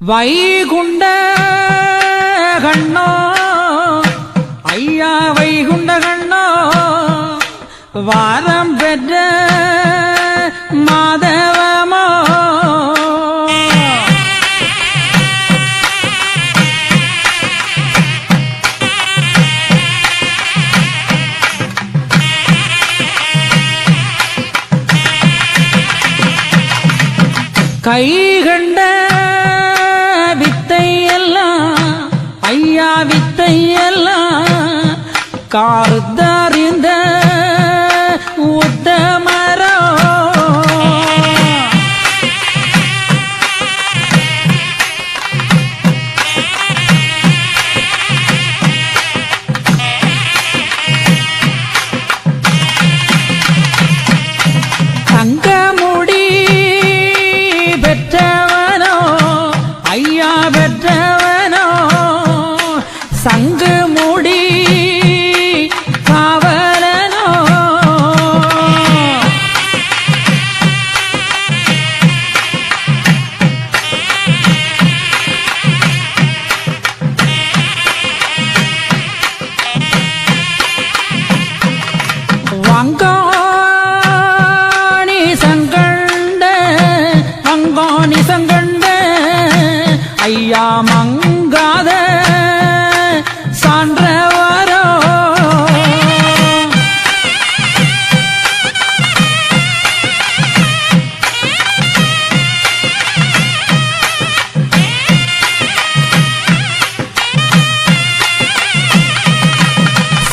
வைகுண்ட கண்ணா ஐயா வைகுண்ட கண்ணா வாரம் பெற்ற மாதவமா. கை தையெல்லாம் காருத்தறிந்த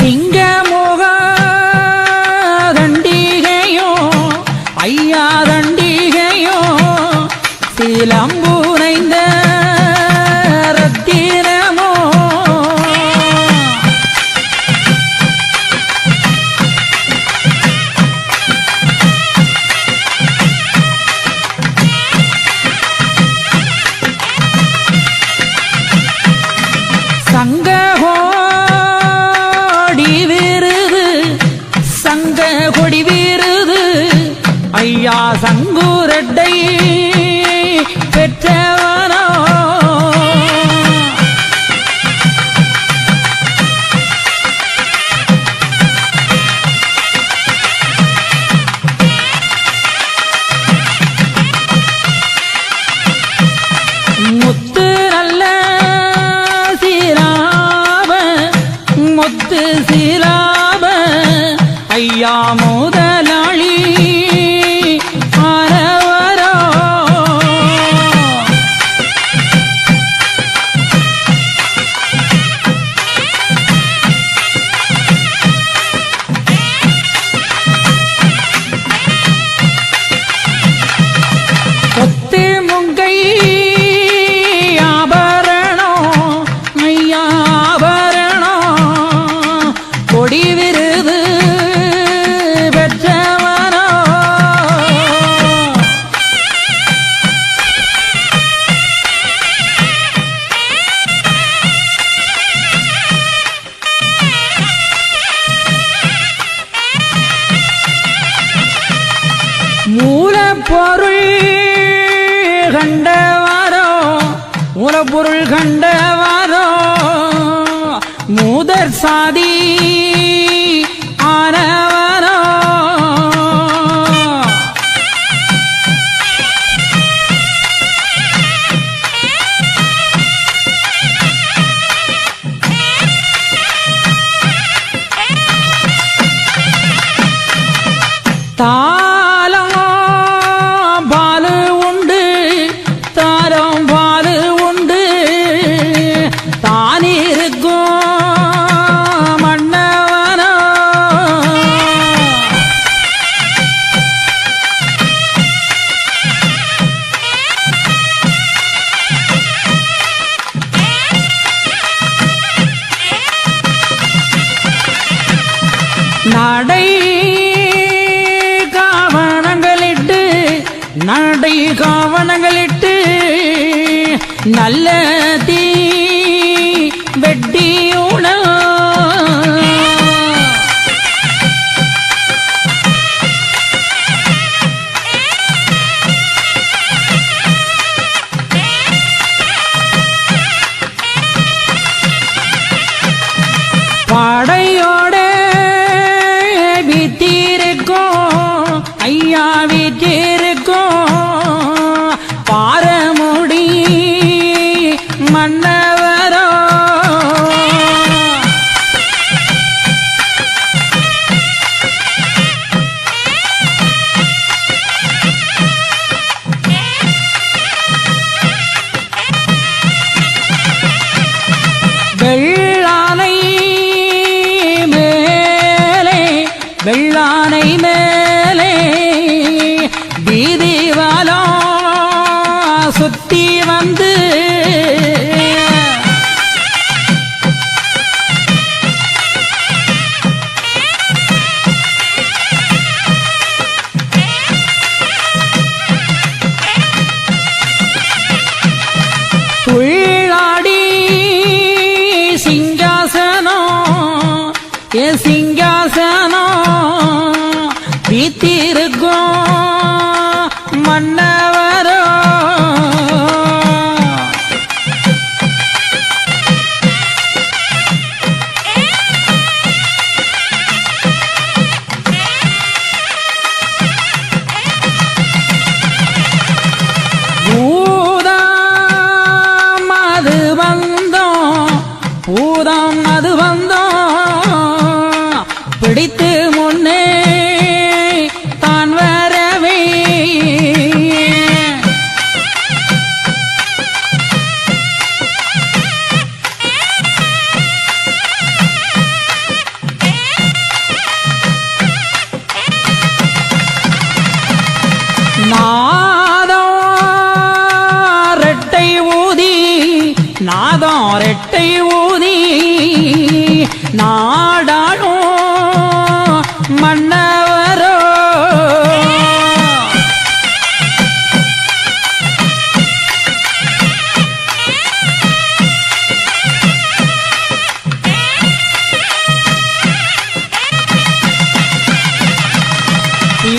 சிங்கம் பொருள் கண்டவாரோ உலப்பொருள் கண்டவாரோ மூதர் சாதி Hey! இருக்கும். மன்ன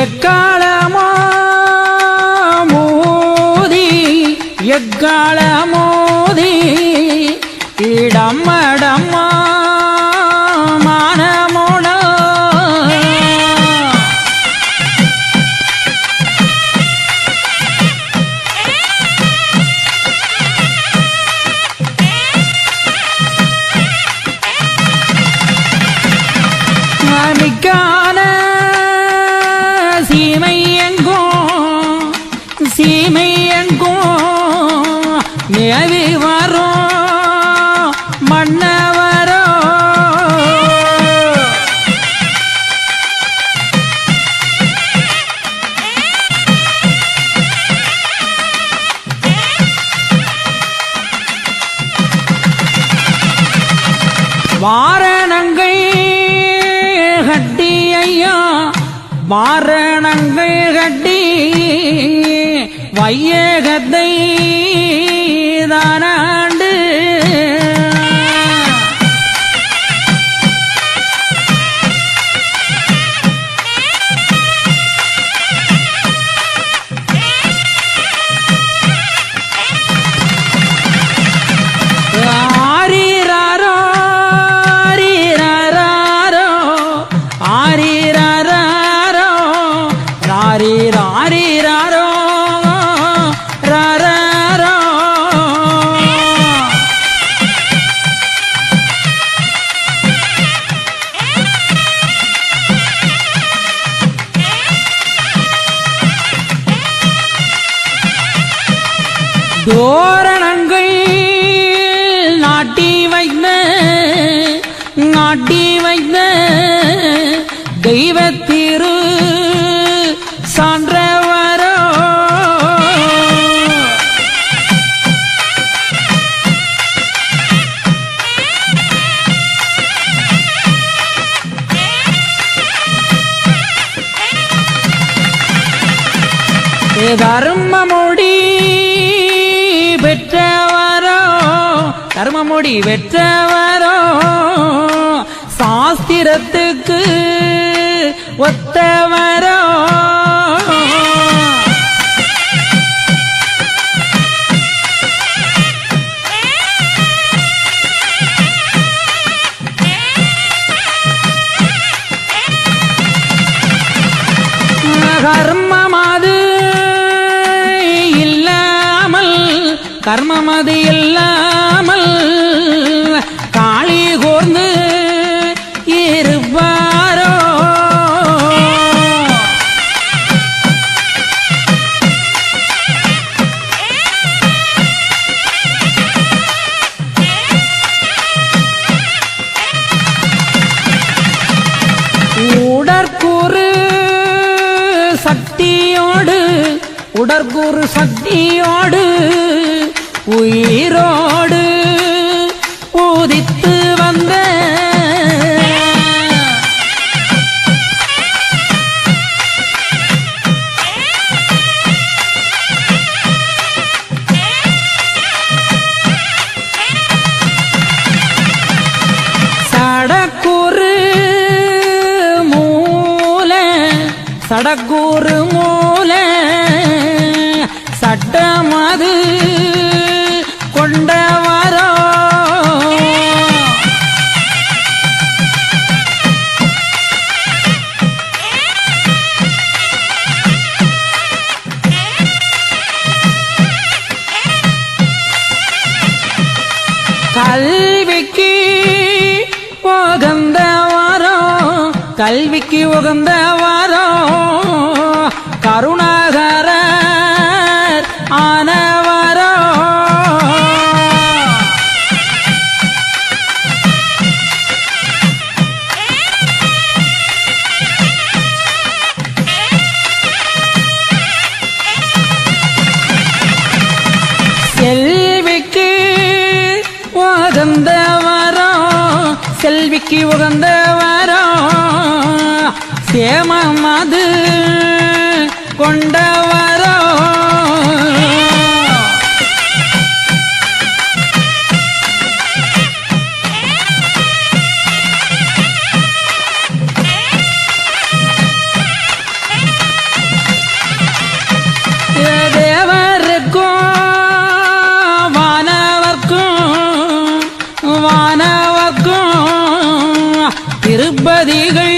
எக்காலமா மூதி எக்காலமா வரும். தோரணங்கள் நாட்டி வைத்த நாட்டி வைத்த தெய்வ ஒத்தவன் குரு சக்தியோடு உயிரோடு உதித்து வந்த சடக்குறு மூல சடக்குறு மூல சட்டமது கொண்டவரோ கல்விக்கு உகந்த வாரம் கல்விக்கு உகந்த சந்ததிகள்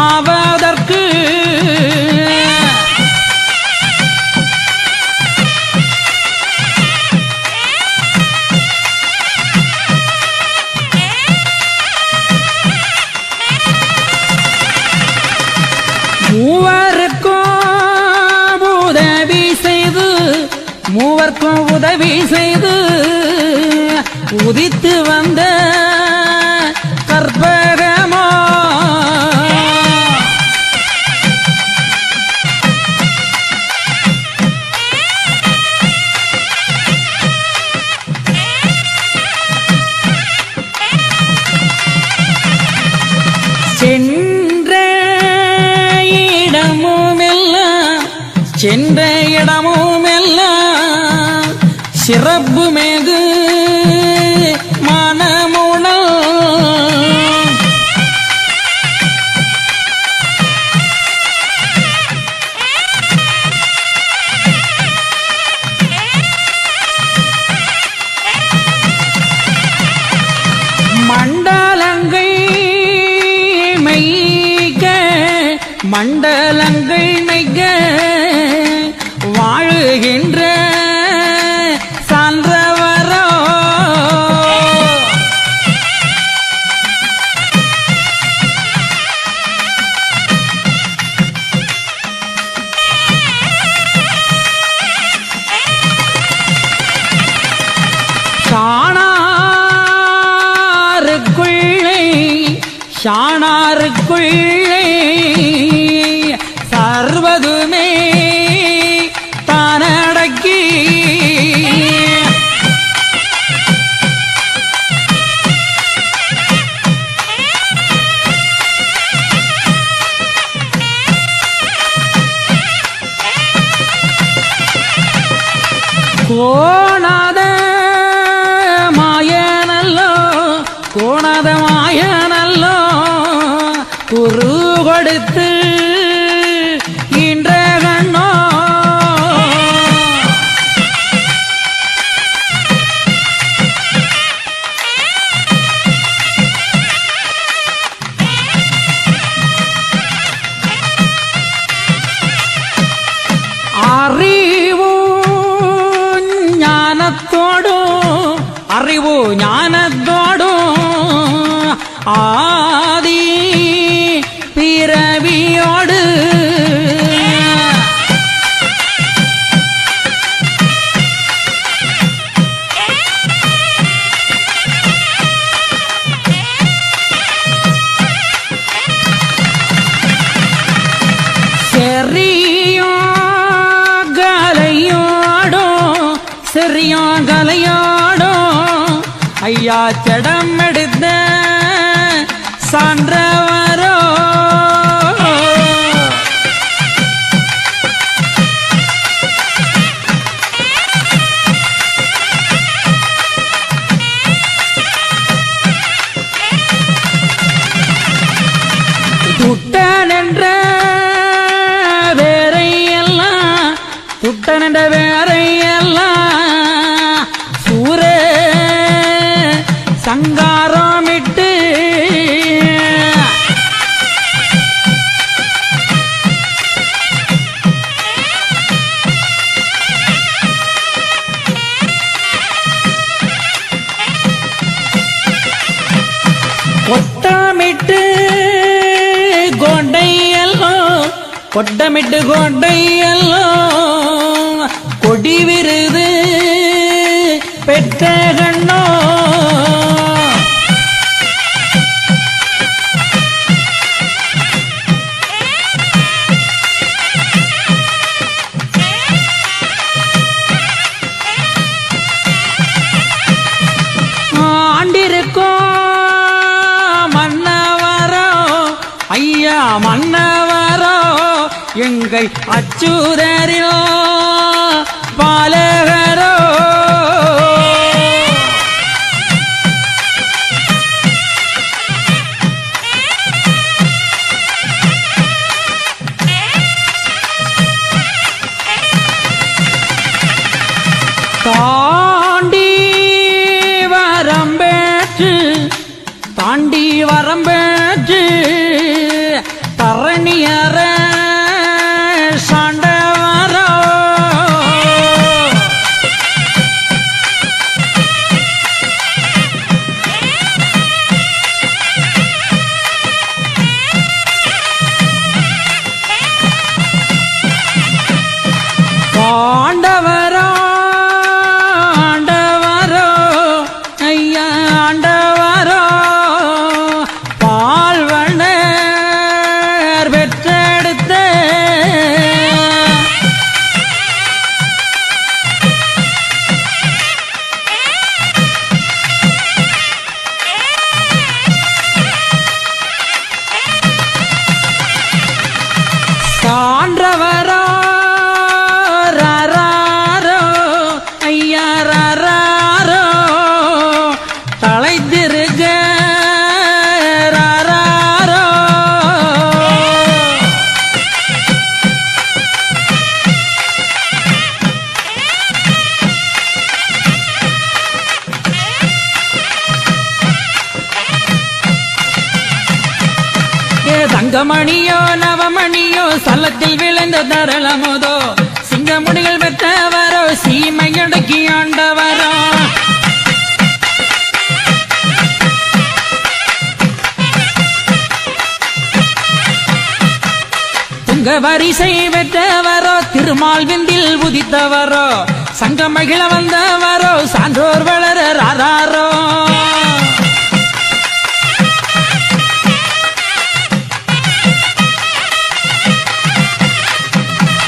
ஆவதற்கு மூவருக்கும் உதவி செய்து மூவர்க்கும் உதவி செய்து உதித்து வந்த சென்ற இடமும் எல்லாம் சிறப்புமே சாணாருக்குள் ജഡമെടുത്ത് സാന്ദ്രവരോ துட்டனென்ற வேறையெல்லாம் துட்டனென்ற கொட்டமிட்டு கொண்டையல்லோ கொடி விருது பெற்ற கண்ணோ ஆண்டிருக்கோ மன்னவரோ ஐயா மன்ன எங்கை அச்சுதரிலோ ஐயா தலைத்திருக்க ரராரோ ஏ தங்கமணியோ நவமணியோ சலத்தில் விளைந்த தரளமுதோ மகிமையடக்கி சீமையடக்கி ஆண்டவரோ. துங்க வரிசை பெற்றவரோ திருமால் விந்தில் உதித்தவரோ சங்க மகிழ வந்தவரோ சான்றோர் வளர ராரோ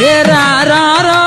ஏ ராரோ